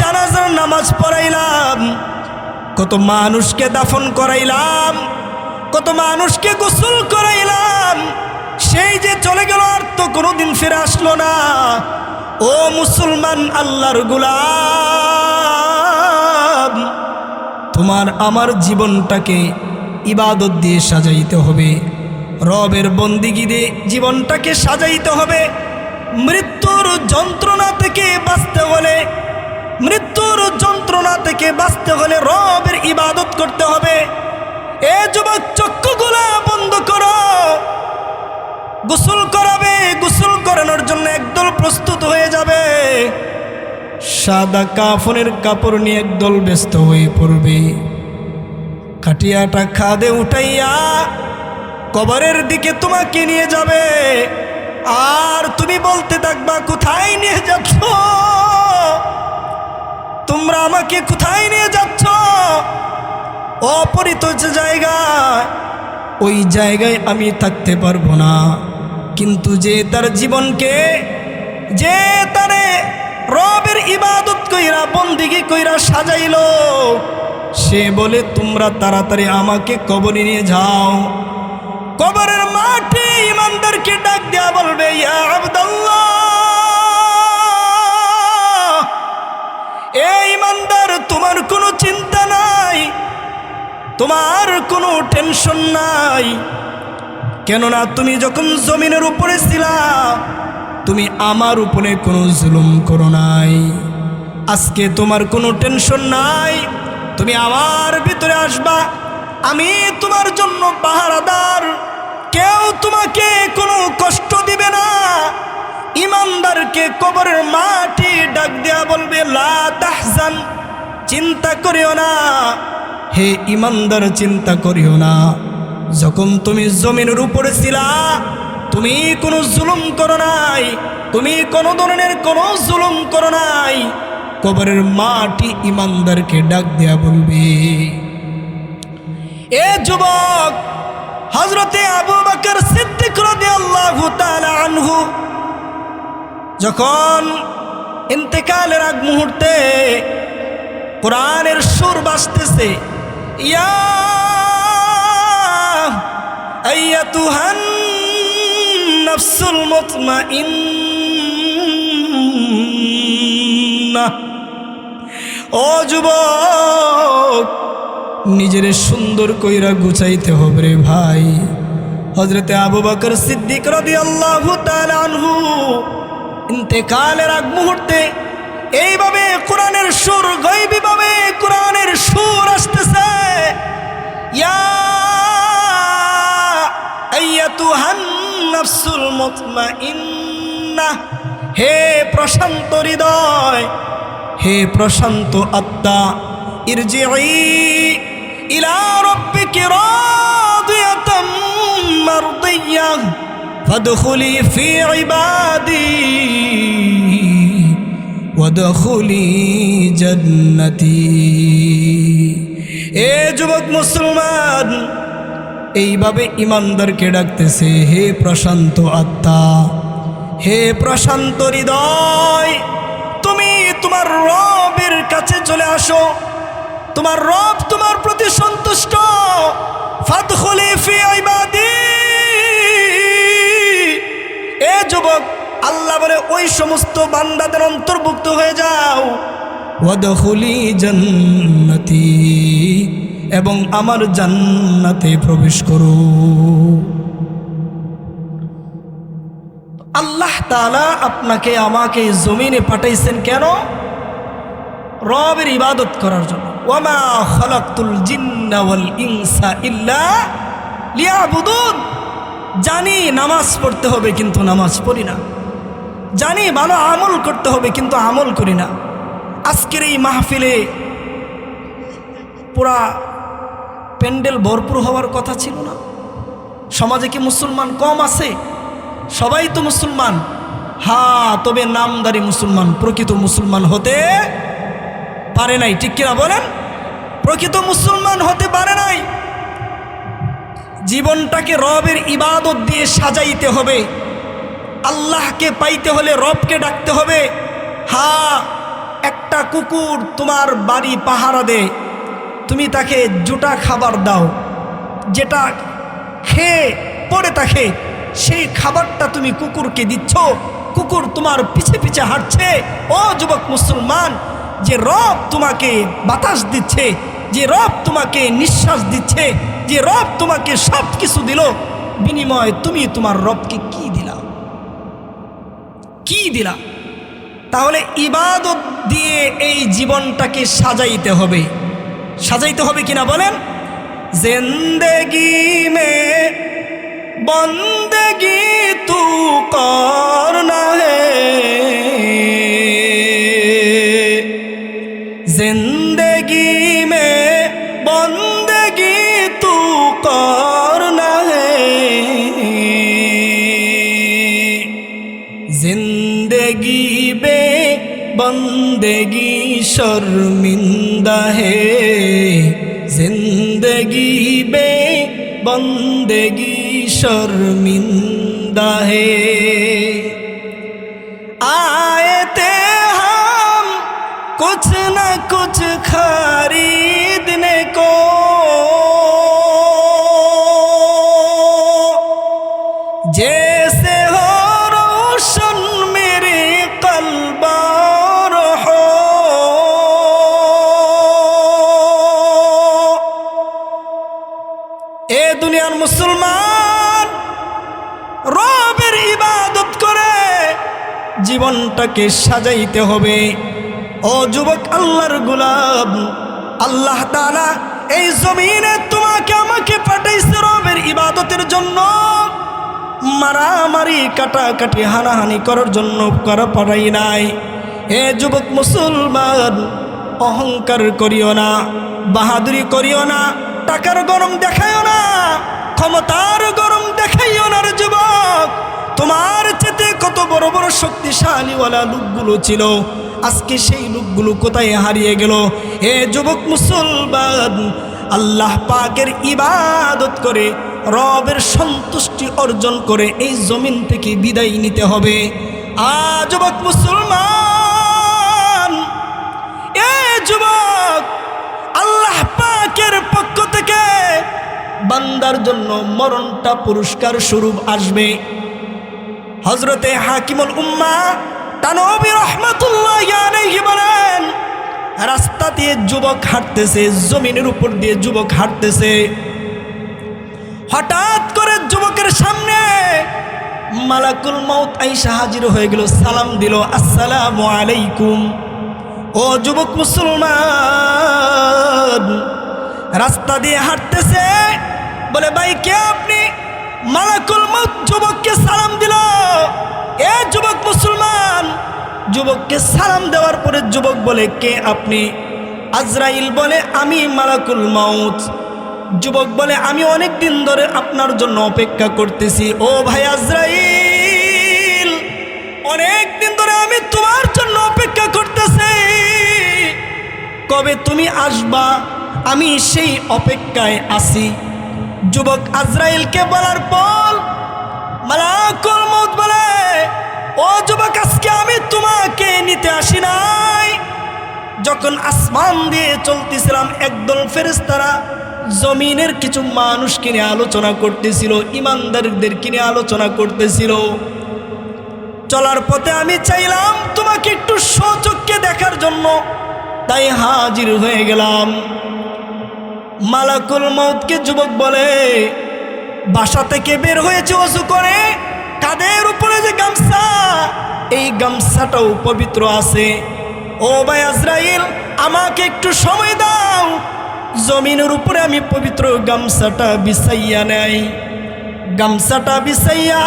জানাজার নামাজ পড়াইলাম। কত মানুষকে দাফন করাইলাম। কত মানুষকে গোসল করাইলাম। সেই যে চলে গেল আর তো কোনোদিন ফিরে আসলো না। ও মুসলমান আল্লাহর গুলাম, তোমার আমার জীবনটাকে ইবাদত দিয়ে সাজাইতে হবে। রবের বন্দিগি দিয়ে জীবনটাকে সাজাইতে হবে। মৃত্যুর যন্ত্রণা থেকে বাঁচতে হলে মৃত্যুর যন্ত্রণা থেকে বাঁচতে হলে রবের ইবাদত করতে হবে। এ যুবক চক্ষুগুলা বন্ধ করো। গোসল করাবে, গোসল করানোর জন্য একদল প্রস্তুত হয়ে যাবে। সাদা কাফনের কাপড় নিয়ে একদল ব্যস্ত হয়ে পড়বে। কাটিয়াটা খাদে উঠাইয়া কবরের দিকে তোমাকে নিয়ে যাবে। আর তুমি বলতে থাকবা, কোথায় নিয়ে যাচ্ছ? তোমরা আমাকে কোথায় নিয়ে যাচ্ছ? অপরিত জায়গায়। ওই জায়গায় আমি থাকতে পারব না। কিন্তু যে তার জীবনকে, যে তারে রবের ইবাদত কইরা, বন্দিগি কইরা সাজাইলো, সে বলে, তোমরা তাড়াতাড়ি আমাকে কবরে নিয়ে যাও। কবরের মাঠে ইমানদারকে ডাক দেয়া বলবে, ইয়া আবদাল্লাহ। এ ইমানদার, তোমার কোনো চিন্তা নাই, তোমার কোনো টেনশন নাই। কেননা তুমি যখন জমিনের উপরে ছিলা, তুমি আমার উপরে কোনো জুলুম করো নাই। আজকে তোমার কোনো টেনশন নাই, তুমি আমার ভিতরে আসবা। আমি তোমার জন্য পাহারাদার, কেউ তোমাকে কোনো কষ্ট দিবে না। ইমানদারকে কবরের মাটি ডাক দেয়া বলবে, লা তাহজান, চিন্তা করিও না। হে ইমানদার, চিন্তা করিও না। যখন তুমি জমিনের উপরে ছিলা, তুমি কোনো জুলুম করো নাই, তুমি কোনো ধরনের কোনো জুলুম করো নাই। কবরের মাটি ইমানদারকে ডাক দেয়া বলবে, এ যুবক হজরতে আবু বকর সিদ্দিক রাদিয়াল্লাহু যখন ইন্তেকালের আগ মুহূর্তে কোরআনের সুর আইয়াতুহান নাফসুল মুতমাইন্নাহ ও যুবক, নিজের সুন্দর কইরা গুছাইতে হবে রে ভাই। হজরতে আবু বকর সিদ্দিক রাদিয়াল্লাহু তাআলা আনহু ইন্তেকালের আগ মুহূর্তে এইভাবে কোরআনের সুর গৈবিভাবে কোরআনের সুর আসতেছে। হে প্রশান্ত হৃদয়, হে প্রশান্ত আত্মা ইরজিই ইলা ফাদখুলি ফি ইবাদি ওয়াদখুলি জান্নাতি এ যুবক মুসলমান, এইভাবে ইমানদারকে ডাকতেছে, হে প্রশান্ত আত্মা, হে প্রশান্ত হৃদয়, তুমি তোমার রবের কাছে চলে আসো। তোমার রব তোমার প্রতি সন্তুষ্ট। ফাদখুলি ফি ইবাদি এ যুবক আল্লাহ বলে ওই সমস্ত বান্দাদের অন্তর্ভুক্ত হয়ে যাও। ওয়াদখুলি জান্নাতি এবং আমার জান্নাতে প্রবেশ করো। আল্লাহ তাআলা আপনাকে আমাকে জমিনে পাঠাইছেন কেন? রবের ইবাদত করার জন্য। ওয়ামা খলাকতুল জিন্না ওয়াল ইনসা ইল্লা লিয়াবুদুন। জানি নামাজ পড়তে হবে কিন্তু নামাজ পড়ি না। জানি ভালো আমল করতে হবে কিন্তু আমল করি না। আজকের এই মাহফিলে পুরা প্যান্ডেল ভরপুর হওয়ার কথা ছিল না। সমাজে কি মুসলমান কম আছে? সবাই তো মুসলমান। হ্যাঁ তবে নামদারি মুসলমান, প্রকৃত মুসলমান হতে পারে নাই। ঠিক কিনা বলেন? প্রকৃত মুসলমান হতে পারে নাই। জীবনটাকে রবের ইবাদত দিয়ে সাজাইতে হবে। আল্লাহকে পাইতে হলে রবকে ডাকতে হবে। হা, একটা কুকুর তোমার বাড়ি পাহারা দেয় তুমি তাকে জুটা খাবার দাও। যেটা খেয়ে পড়ে থাকে, সেই খাবারটা তুমি কুকুরকে দিচ্ছ। কুকুর তোমার পিছে পিছে হাঁটছে। ও যুবক মুসলমান, যে রব তোমাকে বাতাস দিচ্ছে, যে রব তোমাকে নিঃশ্বাস দিচ্ছে যে রব তোমাকে সব কিছু দিল, বিনিময় তুমি তোমার রবকে কি দিলা? কি দিলা? তাহলে ইবাদত দিয়ে এই জীবনটাকে সাজাইতে হবে। সাজাইতে হবে কিনা বলেন? জিন্দগি মে বন্দগি তু করনা হে बंदगी शर्मिंदा है जिंदगी बे बंदगी शर्मिंदा है आए थे हम कुछ न कुछ खरीदने জীবনটাকে সাজাইতে হবে। ও যুবক আল্লাহর গুলাম, আল্লাহ তাআলা এই জমিনে তোমাকে আমাকে পাঠাইছে রবের ইবাদতের জন্য। মারামারি, কাটাকাটি, হানাহানি করার জন্য করা পারাই নাই। এ যুবক মুসলমান, অহংকার করিও না, বাহাদুরি করিও না, টাকার গরম দেখাইও না, ক্ষমতার গরম দেখাইও না যুবক। তোমার চেতে কত বড় বড় শক্তিশালীওয়ালা লোকগুলো ছিল। আজকে সেই লোকগুলো কোথায় হারিয়ে গেল? এ যুবক মুসলমান, আল্লাহ পাকের ইবাদত করে, রবের সন্তুষ্টি অর্জন করে এই জমিন থেকে বিদায় নিতে হবে। আ যুবক মুসলমান, এ যুবক, আল্লাহ পাকের পক্ষ থেকে বান্দার জন্য মরণটা পুরস্কার স্বরূপ আসবে। হজরতে হাকিমুল উম্মা তানবী রহমতুল্লাহ বলেন, রাস্তা দিয়ে যুবক হাঁটতেছে, জমিনের উপর দিয়ে যুবক হাঁটতেছে। হঠাৎ করে যুবকের সামনে মালাকুল মৌত আইসা হাজির হয়ে গেল, সালাম দিল, আসসালামু আলাইকুম। ও যুবক মুসলমান, রাস্তা দিয়ে হাঁটতেছে, বলে, ভাই, কে আপনি? মালাকুল মৌত যুবককে সালাম দিল। এ যুবক মুসলমান, যুবককে সালাম দেওয়ার পরে যুবক বলে, কে আপনি? আজরাইল বলে, আমি মালাকুল মাউত। যুবক বলে, আমি অনেক দিন ধরে আপনার জন্য অপেক্ষা করতেছি। ও ভাই আজরাইল অনেক দিন ধরে আমি তোমার জন্য অপেক্ষা করতেছি। কবে তুমি আসবা? আমি সেই অপেক্ষায় আছি। যুবক আজরাইলকে বলার পর মালাকুল মউত বলে, ও যুবক, আজকে আমি তোমাকে নিতে আসি নাই। যখন আসমান দিয়ে চলতেছিলাম, একদল ফেরেস্তারা জমিনের কিছু মানুষকে নিয়ে আলোচনা করতেছিল, ইমানদারদের কিনে আলোচনা করতেছিল। চলার পথে আমি চাইলাম, তোমাকে একটু সচক্ষে দেখার জন্য। তাই হাজির হয়ে গেলাম। মালাকুল মৌতকে যুবক বলে, বাসা থেকে বের হয়েছে, অজু করে। কাদের উপরে যে গামছা? এই গামছাটাও পবিত্র আছে। ও ভাই আজরাইল, আমাকে একটু সময় দাও। জমিনের উপরে আমি পবিত্র গামছাটা বিছাইয়া নেই। গামছাটা বিছাইয়া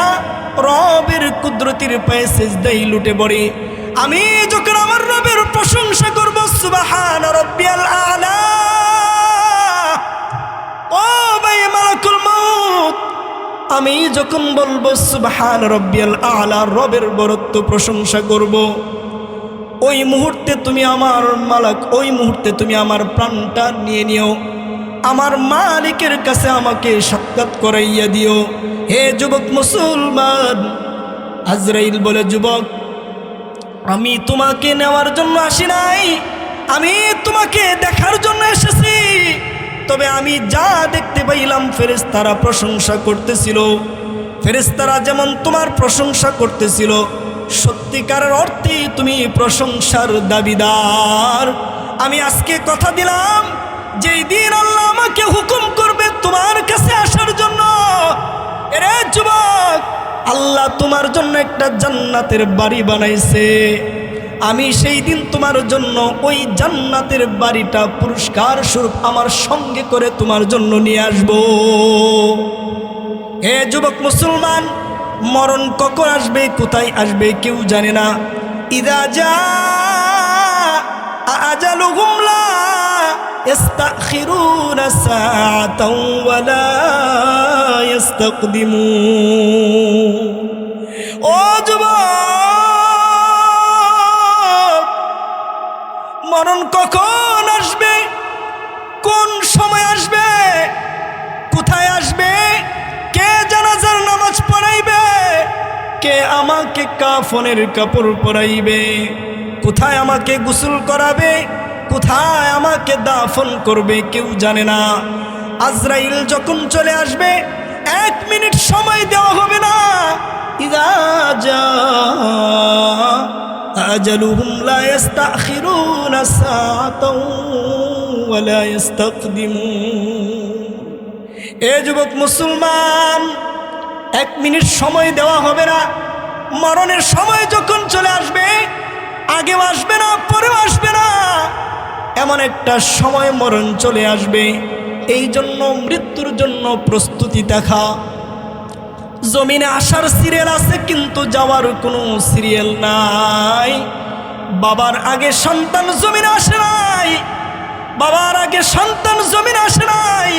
রবের কুদরতির পায়ে সেজদাই লুটে পড়ে। আমি যখন আমার রবের প্রশংসা করব, সুবাহান রব্বিয়াল আলা। ও ভাই মালাকুল মউত, আমি যখন বলব সুবহান রব্বিয়াল আলা, রবের বরত্ব প্রশংসা করব, ওই মুহূর্তে তুমি আমার মালাক, ওই মুহূর্তে তুমি আমার প্রাণটা নিয়ে নিও। আমার মালিকের কাছে আমাকে সাক্ষাৎ করাইয়া দিও। হে যুবক মুসলমান, আজরাইল বলে, যুবক, আমি তোমাকে নেওয়ার জন্য আসি নাই। আমি তোমাকে দেখার জন্য এসেছি। তবে আমি যা দেখতে পাইলাম ফেরেশতারা প্রশংসা করতেছিল। ফেরেশতারা যেমন তোমার প্রশংসা করতেছিল, সত্যিকারের অর্থে তুমি প্রশংসার দাবিদার। আমি আজকে কথা দিলাম, যেই দিন আল্লাহ আমাকে হুকুম করবে তোমার কাছে আসার জন্য। এরে যুবক, আল্লাহ তোমার জন্য একটা জান্নাতের বাড়ি বানাইছে। আমি সেই দিন তোমার জন্য ওই জান্নাতের বাড়িটা পুরস্কার স্বরূপ আমার সঙ্গে করে তোমার জন্য নিয়ে আসব হে যুবক মুসলমান মরণ কখন আসবে কোথায় আসবে কেউ জানে না ইদা যা আজালুহুম লা يستأخرون ساعة ولا يستقدمون মরণ কখন আসবে? কোন সময় আসবে? কোথায় আসবে? কে জানাজার নামাজ পড়াইবে? কে আমাকে কাফনের কাপড় পরাইবে? কোথায় আমাকে গোসল করাবে? কোথায় আমাকে দাফন করবে কেউ জানে না। আজরাইল যখন চলে আসবে, এক মিনিট সময় দেওয়া হবে না। ইদা আজালুহুম লা ইস্তাখিরুনা সাআতাও ওয়া লা ইস্তাকদিমুন। এ যুবক মুসলমান, এক মিনিট সময় দেওয়া হবে না। মরণের সময় যখন চলে আসবে, আগেও আসবে না, পরেও আসবে না। এমন একটা সময় মরণ চলে আসবে। এই জন্য মৃত্যুর জন্য প্রস্তুতি দেখা। জমিনে আসার সিরিয়াল আছে, কিন্তু যাওয়ার কোনো সিরিয়াল নাই। বাবার আগে সন্তান জমিনে আসে নাই। বাবার আগে সন্তান জমিনে আসে নাই।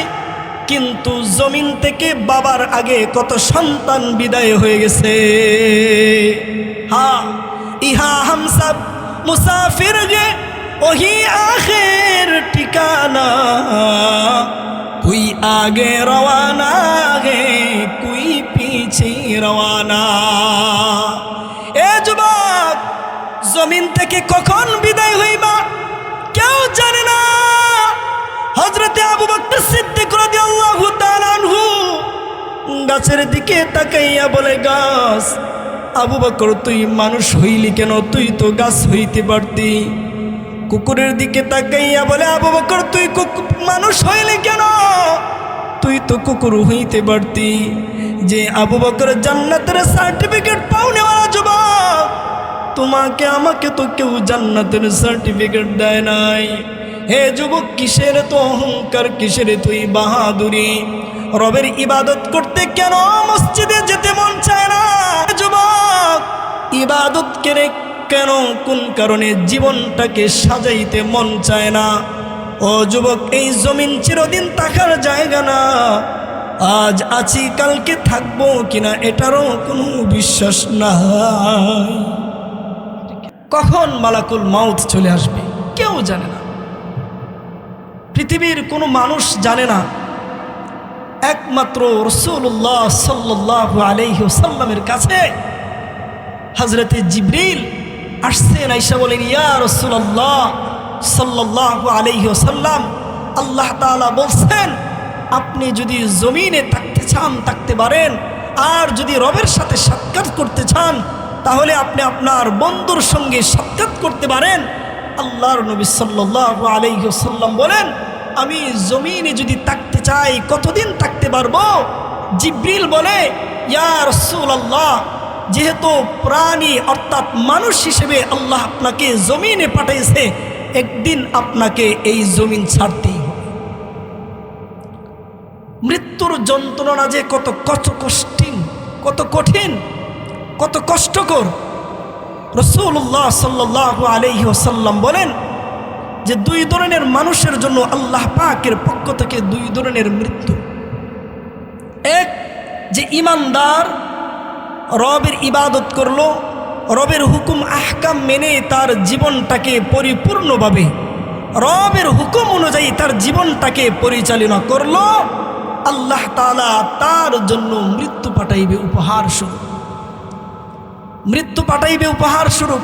কিন্তু জমিন থেকে বাবার আগে কত সন্তান বিদায় হয়ে গেছে। হা, ইহা হাম সব মুসাফির গে ওহি আখের ঠিকানা। কুই আগে রওয়ানা গে কুই পিছে রওয়ানা। এ যুবক, জমিন থেকে কখন বিদায় হইবা? কেউ জানে না। হজরতে আবু বকর সিদ্দিক রাদিয়াল্লাহু তাআলা আনহু গাছের দিকে তাকাইয়া বলে, গাছ, আবু বকর, তুই মানুষ হইলি কেন? তুই তো গাছ হইতে পারতি। কুকুরের দিকে তাকাইয়া বলে, আবু বকর, তুই মানুষ হইলি কেন? তুই তো কুকুর হইতে পারতি যে আবু বকর জান্নাতের সার্টিফিকেট পাওনেওয়ালা যুবক। তোমাকে, আমাকে তো কেউ জান্নাতের সার্টিফিকেট দেয় নাই। হে যুবক, কিসের তো অহংকার, কিসের তুই বাহাদুরি? রবের ইবাদত করতে কেন মসজিদে যেতে মন চায় না? যুবক ইবাদত করে কেন? কোন কারণে জীবনটাকে সাজাইতে মন চায় না? ও যুবক, এই জমিন চিরদিন থাকার জায়গা না। আজ আছি, কালকে থাকব কিনা এটারও কোনো বিশ্বাস না কখন মালাকুল মাউথ চলে আসবে, কেউ জানে না। পৃথিবীর কোনো মানুষ জানে না। একমাত্র রসুল্লাহ সাল্লাহ আলহি সাল্লামের কাছে হজরতে জিবরিল আসছেন আইসা বলেন, ইয়া রসুল্লাহ সাল্লাহ আলহি সাল্লাম আল্লাহ তাআলা বলছেন, আপনি যদি জমিনে থাকতে চান, থাকতে পারেন, আর যদি রবের সাথে সাক্ষাৎ করতে চান, তাহলে আপনি আপনার বন্ধুর সঙ্গে সাক্ষাৎ করতে পারেন। আল্লাহর নবী সাল্লাহ আলাইসাল্লাম বলেন, আমি জমিনে যদি থাকতে চাই, কতদিন থাকতে পারব? জিব্রিল বলে, ইয়া রসুল আল্লাহ যেহেতু প্রাণী অর্থাৎ মানুষ হিসেবে আল্লাহ আপনাকে জমিনে পাঠাইছে একদিন আপনাকে এই জমিন ছাড়তেই হবে। মৃত্যুর যন্ত্রণা যে কত কত কষ্টিন, কত কঠিন, কত কষ্টকর। রসুল্লাহ সাল্লাহ আলহি ওসাল্লাম বলেন যে দুই ধরনের মানুষের জন্য আল্লাহ পাকের পক্ষ থেকে দুই ধরনের মৃত্যু। এক, যে ইমানদার রবের ইবাদত করল, রবের হুকুম আহকাম মেনে তার জীবনটাকে পরিপূর্ণভাবে, রবের হুকুম অনুযায়ী তার জীবনটাকে পরিচালনা করল, আল্লাহ তালা তার জন্য মৃত্যু পাঠাইবে উপহার স্বরূপ। মৃত্যু পাঠাইবে উপহার স্বরূপ।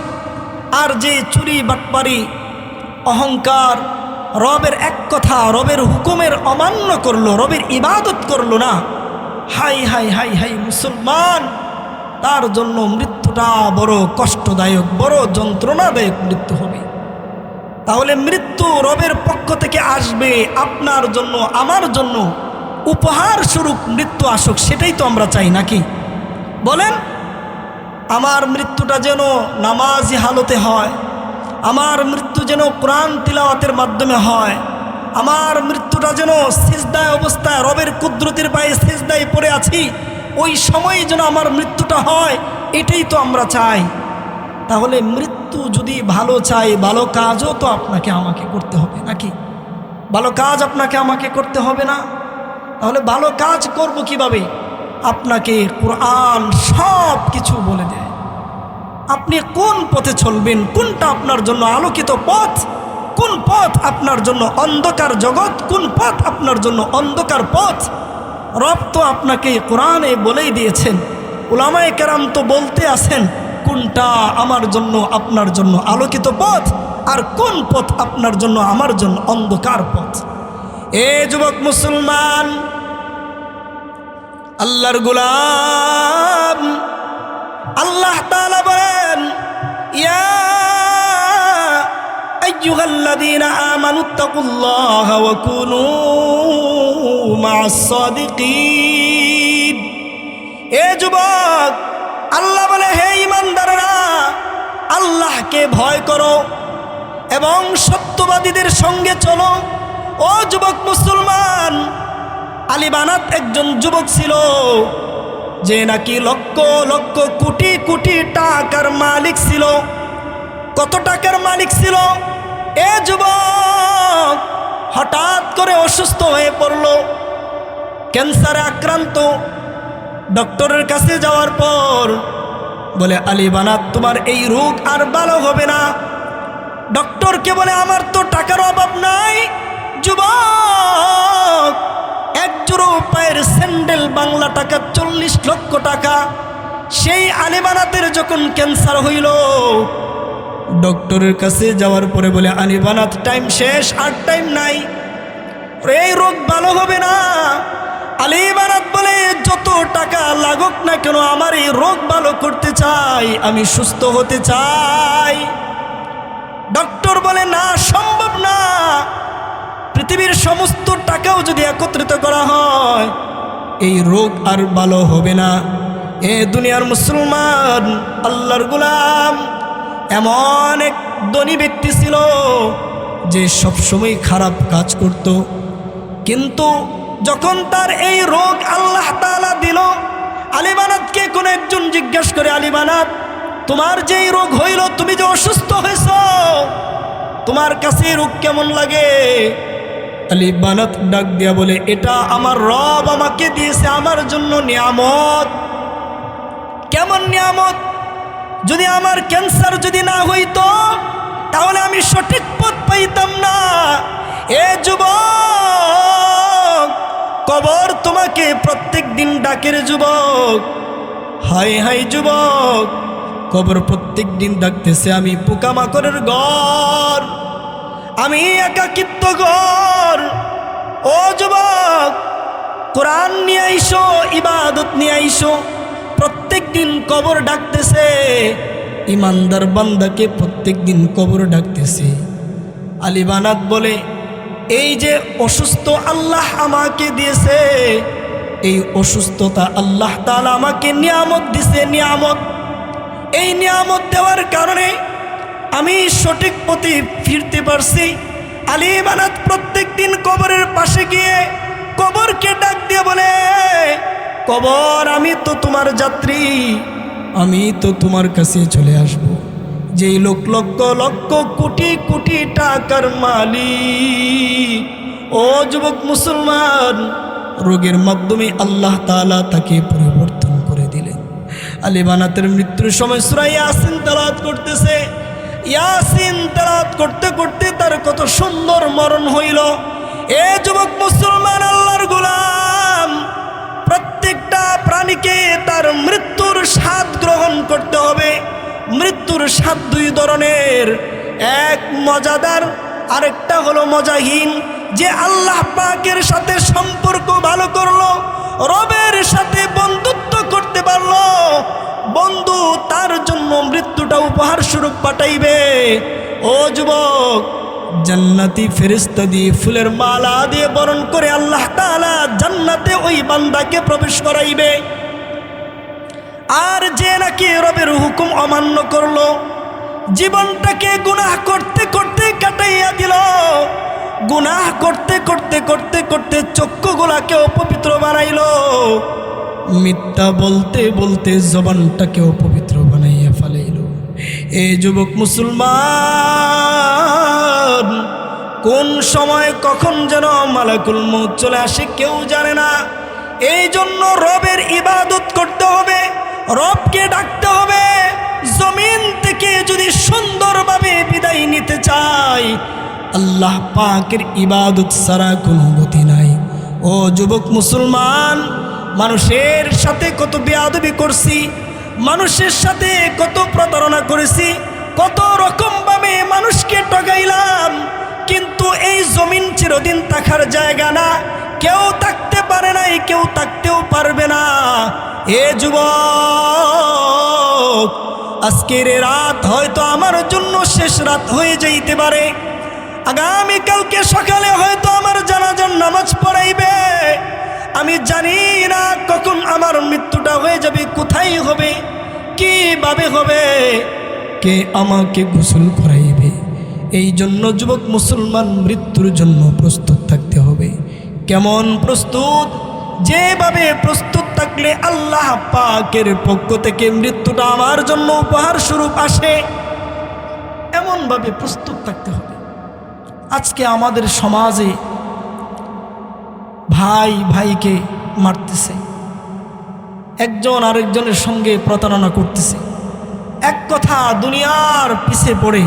আর যে চুরি, বাটপারি, অহংকার রবের এক কথা, রবের হুকুমের অমান্য করল, রবের ইবাদত করল না, হাই হাই হাই হাই, মুসলমান তার জন্য মৃত্যুটা বড় কষ্টদায়ক, বড় যন্ত্রণাদায়ক মৃত্যু হবে। তাহলে মৃত্যু রবের পক্ষ থেকে আসবে, আপনার জন্য, আমার জন্য। উপহার স্বরূপ মৃত্যু আসুক, সেটাই তো আমরা চাই, নাকি? বলেন, আমার মৃত্যুটা যেন নামাজি হালতে হয়, আমার মৃত্যু যেন কোরআন তিলাওয়াতের মাধ্যমে হয়, আমার মৃত্যুটা যেন সিজদায় অবস্থায় রবের কুদরতির পায়ে সিজদায় পড়ে আছি ওই সময়ে যেন আমার মৃত্যুটা হয়, এটাই তো আমরা চাই। তাহলে মৃত্যু যদি ভালো চাই, ভালো কাজও তো আপনাকে আমাকে করতে হবে নাকি? ভালো কাজ আপনাকে আমাকে করতে হবে না? তাহলে ভালো কাজ করব কীভাবে? আপনাকে কোরআন সব কিছু বলে দেয়। আপনি কোন পথে চলবেন? কোনটা আপনার জন্য আলোকিত পথ? কোন পথ আপনার জন্য অন্ধকার জগৎ? কোন পথ আপনার জন্য অন্ধকার পথ? রব তো আপনাকে কোরআনে বলেই দিয়েছেন। ওলামায় কেরাম তো বলতে আছেন, কোনটা আমার জন্য আপনার জন্য আলোকিত পথ আর কোন পথ আপনার জন্য আমার জন্য অন্ধকার পথ। এ যুবক মুসলমান, আল্লাহর গুলাম, আল্লাহ বলেন, ইয়া আমানুত্তাকুল্লাহা কুনু এ যুবক, আল্লাহ বলে, হে ইমানদাররা, আল্লাহকে ভয় করো এবং সত্যবাদীদের সঙ্গে চলো। ও যুবক মুসলমান, আলী বানাত একজন যুবক ছিল, যে নাকি লক্ষ লক্ষ কোটি কোটি টাকার মালিক ছিল। কত টাকার মালিক ছিল? এ যুবক, হঠাৎ করে অসুস্থ হয়ে পড়ল। ক্যান্সারে আক্রান্ত। ডক্টরের কাছে যাওয়ার পর বলে, আলী বানাত, তোমার এই রোগ আর ভালো হবে না। ডক্টরকে বলে, আমার তো টাকার অভাব নাই। যুবক, এক জোড়ো পায়ের স্যান্ডেল বাংলা টাকা চল্লিশ লক্ষ টাকা। সেই আলিবানাতের যখন ক্যান্সার হইল, ডক্টরের কাছে যাওয়ার পরে বলে আলিবানাত টাইম শেষ, আর টাইম নাই। এই রোগ ভালো হবে না। আলিবানাত বলে, যত টাকা লাগুক না কেন আমার এই রোগ ভালো করতে চাই, আমি সুস্থ হতে চাই। ডক্টর বলে, না, সম্ভব না। পৃথিবীর সমস্ত টাকাও যদি একত্রিত করা হয়, এই রোগ আর ভালো হবে না। এ দুনিয়ার মুসলমান, আল্লাহর গুলাম। এমন এক ধনী ব্যক্তি ছিল, যে সবসময় খারাপ কাজ করত। কিন্তু যখন তার এই রোগ আল্লাহ তালা দিল আলিমানাতকে কোনো একজন জিজ্ঞাসা করে আলিমানাত তোমার যেই রোগ হইল, তুমি যে অসুস্থ হয়েছ, তোমার কাছে রোগ কেমন লাগে? আলী ডাক দিয়া বলে, এটা আমার রব আমাকে দিয়েছে, আমার জন্য নিয়ামত। কেমন নিয়ামত? যদি আমার ক্যান্সার যদি না হইতো, তাহলে আমি সঠিক পথ পাইতাম না। তোমাকে প্রত্যেক দিন ডাকের যুবক। হাই হাই যুবক, কবর প্রত্যেক দিন ডাকতেছে আমি পোকামাকড়ের ঘর। আমি একাকিত্ব ঘর। ও যুবক, কোরআন নিয়ে আইসো, ইবাদত নিয়ে আইসো, প্রত্যেক দিন কবর ডাকতেছে। ইমানদার বান্দাকে প্রত্যেক দিন কবর ডাকতেছে। আলিবানাত বলে, এই যে অসুস্থ আল্লাহ আমাকে দিয়েছে এই অসুস্থতা আল্লাহ তাআলা আমাকে নিয়ামত দিছে, নিয়ামত। এই নিয়ামত দেওয়ার কারণে আমি সঠিক পথে ফিরতে পারছি। আলী বানাত প্রত্যেক দিন কবরের পাশে গিয়ে কবরকে ডাক দিয়ে বলে, কবর, আমি তো তোমার যাত্রী। আমি তো তোমার কাছে চলে আসব। যেই লোক লক্ষ লক্ষ কোটি কোটি টাকার মালিক। ও যুবক মুসলমান রোগের মাধ্যমে আল্লাহ তাআলা তাকে পরিবর্তন করে দিলেন। আলিবানাতের মৃত্যুর সময় সুরাই ইয়াসিন তালাত করতেছে। ইয়াসিন তালাত করতে করতে তার কত সুন্দর মরণ হইল। এ যুবক মুসলমান, আল্লাহর গোলাম, প্রত্যেকটা প্রাণীকে তার মৃত্যুর স্বাদ গ্রহণ করতে হবে। মৃত্যুর স্বাদ দুই ধরনের, এক মজাদার, আরেকটা হলো মজাহীন। যে আল্লাহ পাকের সাথে সম্পর্ক ভালো করল, রবের সাথে বন্ধুত্ব করতে পারল, বন্ধু তার জন্য মৃত্যুটা উপহার স্বরূপ পাঠাইবে। ও যুবক, জান্নাতি ফেরিস্তা দিয়ে ফুলের মালা দিয়ে বরণ করে আল্লাহ তাআলা জান্নাতে ওই বান্দাকে প্রবেশ করাইবে। আর যে নাকি রবের হুকুম অমান্য করল, জীবনটাকে গুনাহ করতে করতে কাটাইয়া দিল গুনাহ করতে করতে করতে করতে চক্ষুগুলাকে অপবিত্র বানাইল। মিথ্যা বলতে বলতে জবানটাকে অপবিত্র বানাইয়া ফেলাইল। এই যুবক মুসলমান, কোন সময় কখন যেন মালাকুল মৌত চলে আসে কেউ জানে না। এই জন্য রবের ইবাদত করতে হবে, রবকে ডাকতে হবে। জমিন থেকে যদি সুন্দরভাবে বিদায় নিতে চাই আল্লাহ পাকের ইবাদত ছাড়া কোনো গতি নাই। ও যুবক মুসলমান, মানুষের সাথে কত বেয়াদবি করছি, মানুষের সাথে কত প্রতারণা করেছি, কত রকমভাবে মানুষকে ঠগাইলাম কিন্তু এই জমিন চিরদিন থাকার জায়গা না। কেউ থাকতে পারে নাই, কেউ থাকতেও পারবে না। এ যুবক, আজকের রাত হয়তো আমার জন্য শেষ রাত হয়ে যাইতে পারে। আগামীকালকে সকালে হয়তো আমার জানাজার নামাজ পড়াইবে। আমি জানি না কখন আমার মৃত্যুটা হয়ে যাবে, কোথায় হবে, কীভাবে হবে, কে আমাকে গোসল করাইবে। এই জন্য যুবক মুসলমান মৃত্যুর জন্য প্রস্তুত থাকতে হবে। কেমন প্রস্তুত? যেভাবে প্রস্তুত থাকলে আল্লাহ পাকের পক্ষ থেকে মৃত্যুটা আমার জন্য উপহার স্বরূপ আসে। এমনভাবে প্রস্তুত থাকতে হবে। আজকে আমাদের সমাজে ভাই ভাইকে মারতেছে। একজন আরেকজনের সঙ্গে প্রতারণা করতেছে। এক কথা, দুনিয়ার পিছে পড়ে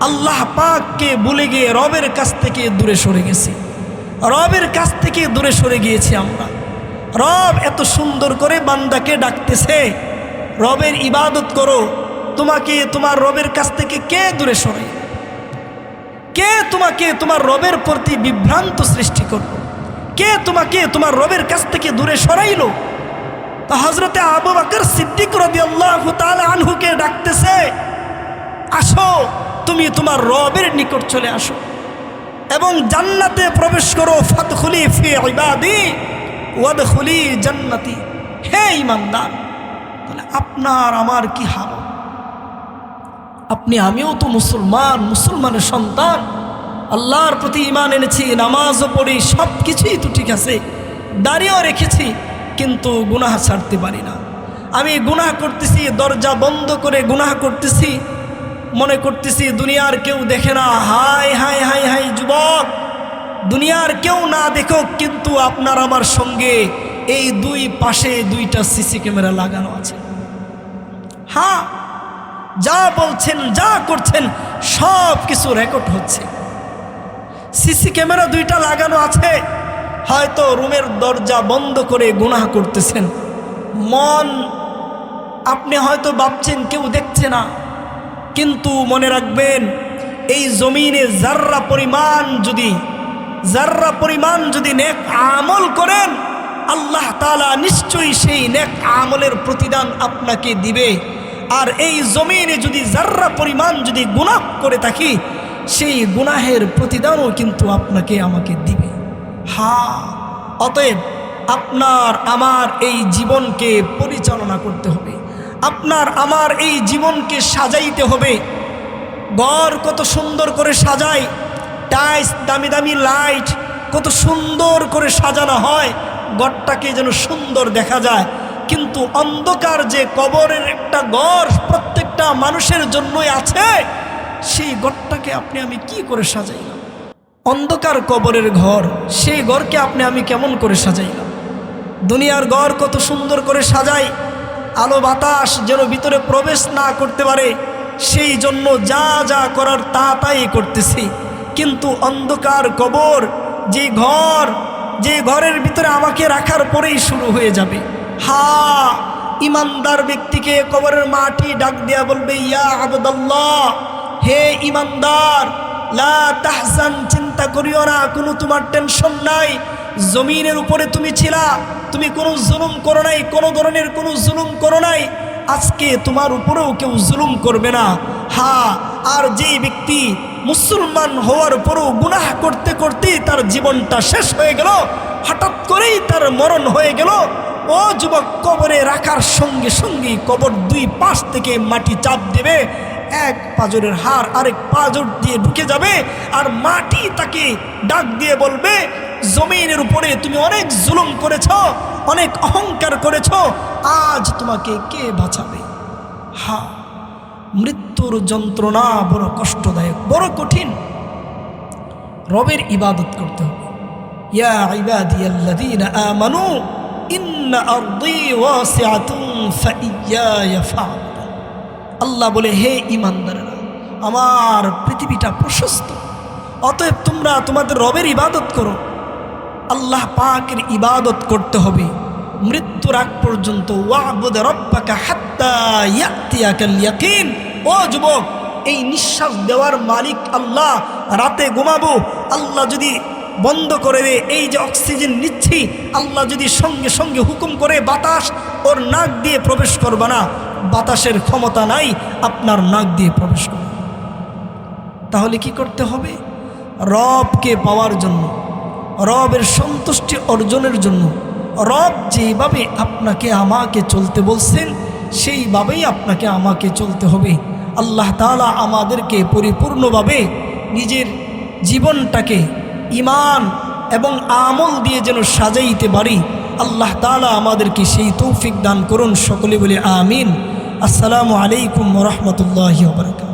আল্লাহ পাককে ভুলে গিয়ে রবের কাছ থেকে দূরে সরে গেছে। রবের কাছ থেকে দূরে সরে গিয়েছি আমরা। রব এত সুন্দর করে বান্দাকে ডাকতেছে, রবের ইবাদত করো, তোমাকে, তোমার রবের কাছ থেকে কে দূরে সরে কে তোমাকে তোমার রবের প্রতি বিভ্রান্ত সৃষ্টি করল? কে তোমাকে তোমার রবের কাছ থেকে দূরে সরাইলো? তা হজরতে আবু বাকর সিদ্দিক রবি আল্লাহ আনহুকে ডাকতেছে, আসো, তুমি তোমার রবের নিকট চলে আসো এবং জান্নাতে প্রবেশ করো ফাতখুলি ফি ইবাদি, ওয়াদখুলি জান্নাতি। হে ইমানদার, তাহলে আপনার আমার কি হাল আপনি, আমিও তো মুসলমান, মুসলমানের সন্তান। আল্লাহর প্রতি ইমান এনেছি, নামাজও পড়ি সব কিছুই তো ঠিক আছে, দাঁড়িয়েও রেখেছি, কিন্তু গুনাহ ছাড়তে পারি না। আমি গুনাহ করতেছি, দরজা বন্ধ করে গুনাহ করতেছি, মনে করতেছি দুনিয়ার কেউ দেখে না, হাই হাই হাই হাই, যুবক, দুনিয়ার কেউ না দেখো কিন্তু আপনার আমার সঙ্গে এই দুই পাশে দুইটা সিসি ক্যামেরা লাগানো আছে। হ্যাঁ যা বলছেন, যা করছেন, সব কিছু রেকর্ড হচ্ছে। সিসি ক্যামেরা দুইটা লাগানো আছে। হয়তো রুমের দরজা বন্ধ করে গুনাহ করতেছেন। মন, আপনি হয়তো ভাবছেন, কেউ দেখছে না। কিন্তু মনে রাখবেন, এই জমিনে জাররা পরিমাণ যদি জাররা পরিমাণ যদি নেক আমল করেন, আল্লাহ তালা নিশ্চয়ই সেই নেক আমলের প্রতিদান আপনাকে দিবে। আর এই জমিনে যদি জাররা পরিমাণ যদি গুনাহ করে থাকি, সেই গুনাহের প্রতিদানও কিন্তু আপনাকে আমাকে দিবে। হা, অতএব আপনার আমার এই জীবনকে পরিচালনা করতে হবে। আপনার আমার এই জীবনকে সাজাইতে হবে। ঘর কত সুন্দর করে সাজায় টাইস দামি দামি লাইট, কত সুন্দর করে সাজানো হয়, ঘরটাকে যেন সুন্দর দেখা যায়। কিন্তু অন্ধকার যে কবরের একটা ঘর প্রত্যেকটা মানুষের জন্যই আছে, সেই ঘরটাকে আপনি আমি কি করে সাজাইলাম? অন্ধকার কবরের ঘর, সেই ঘরকে আপনি আমি কেমন করে সাজাইলাম? দুনিয়ার ঘর কত সুন্দর করে সাজাই, আলো বাতাস যেন ভিতরে প্রবেশ না করতে পারে, সেই জন্য যা যা করার তা তাই করতেছি। কিন্তু অন্ধকার কবর, যে ঘর, যে ঘরের ভিতরে আমাকে রাখার পরেই শুরু হয়ে যাবে। হা, ইমানদার ব্যক্তিকে কবরের মাটি ডাক দিয়া বলবে, ইয়া আবদাল্লাহ, হে ইমানদার, লা চিন্তা করিও না, কোনো তোমার টেনশন নাই, জমিনের উপরে তুমি ছিলা, তুমি কোনো জুলুম করো নাই, কোনো ধরনের কোনো জুলুম করো নাই, আজকে তোমার উপরেও কেউ জুলুম করবে না। হা, আর যেই ব্যক্তি মুসলমান হওয়ার পরও গুনাহ করতে করতেই তার জীবনটা শেষ হয়ে গেল, হঠাৎ করেই তার মরণ হয়ে গেল ও যুবক কবরে রাখার সঙ্গে সঙ্গেই কবর দুই পাশ থেকে মাটি চাপ দেবে। এক পাজরের হার আরেক পাজর দিয়ে ঢুকে যাবে আর মাটি তাকে ডাক দিয়ে বলবে, জমিনের উপরে তুমি অনেক জুলুম করেছ, অনেক অহংকার করেছ, আজ তোমাকে কে বাঁচাবে? হা, মৃত্যুর যন্ত্রণা বড় কষ্টদায়ক, বড় কঠিন। রবের ইবাদত করতে হবে। ইয়া ইবাদিয়াল্লাযীনা আমানু আল্লাহ বলে, হে ইমানদারেরা আমার পৃথিবীটা প্রশস্ত, অতএব তোমরা তোমাদের রবের ইবাদত করো। আল্লাহ পাকের ইবাদত করতে হবে। মৃত্যুর আগ পর্যন্ত ও যুবক, এই নিঃশ্বাস দেওয়ার মালিক আল্লাহ, রাতে ঘুমাবো। আল্লাহ যদি বন্ধ করে দে, এই যে অক্সিজেন নিচ্ছি, আল্লাহ যদি সঙ্গে সঙ্গে হুকুম করে বাতাস, ওর নাক দিয়ে প্রবেশ করবে না। বাতাসের ক্ষমতা নাই, আপনার নাক দিয়ে প্রবেশ করবে। তাহলে কি করতে হবে? রবকে পাওয়ার জন্য, রবের সন্তুষ্টি অর্জনের জন্য, রব যেভাবে আপনাকে, আমাকে চলতে বলছেন, সেইভাবেই আপনাকে, আমাকে চলতে হবে। আল্লাহ তালা আমাদেরকে পরিপূর্ণভাবে নিজের জীবনটাকে ইমান এবং আমল দিয়ে যেন সাজাইতে পারি, আল্লাহ তালা আমাদেরকে সেই তৌফিক দান করুন। সকলে বলে আমিন। আসসালামু আলাইকুম রহমতুল্লাহ বারকাত